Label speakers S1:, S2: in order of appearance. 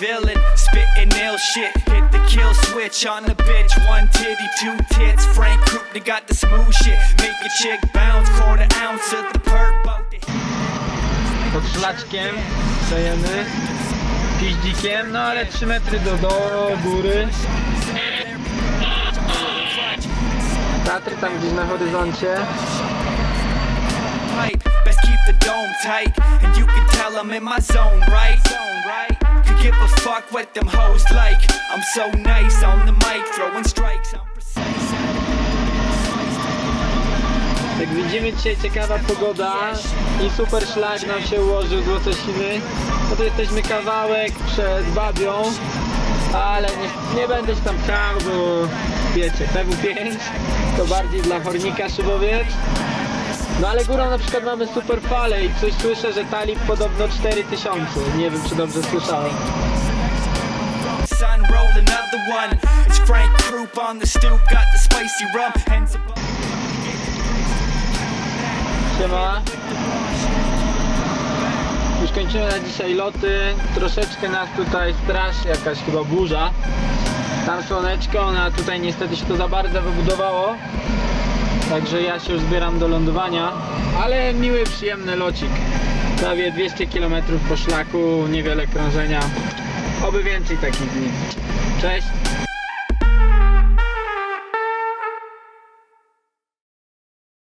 S1: real shit. Hit the kill switch on the bitch. One titty, two tits. Frank Kruger got the smooth shit. Make a chick bounce. Quarter ounce of the the
S2: pod szlaczkiem stajemy piździkiem, no ale 3 metry do, do góry Tatry tam gdzieś na horyzoncie.
S1: Best keep the dome tight. And you can tell I'm in my zone, right? Zone, right? Give a fuck what them hoes like. I'm so nice on the mic, throwing strikes. I'm precise.
S2: Jak widzimy dzisiaj ciekawa pogoda i super szlak nam się ułożył z Łososiny no to jesteśmy kawałek przed Babią ale nie, nie będę się tam pchał, bo wiecie, PW5 to bardziej dla Hornika Szybowiec no ale górą na przykład mamy super fale i coś słyszę, że talib podobno 4000 nie wiem czy dobrze słyszałem. Siema. Już kończymy na dzisiaj loty. Troszeczkę nas tutaj straszy jakaś chyba burza. Tam słoneczko, no a tutaj niestety się to za bardzo wybudowało. Także ja się już zbieram do lądowania. Ale miły, przyjemny locik. Prawie 200 km po szlaku, niewiele krążenia. Oby więcej takich dni. Cześć!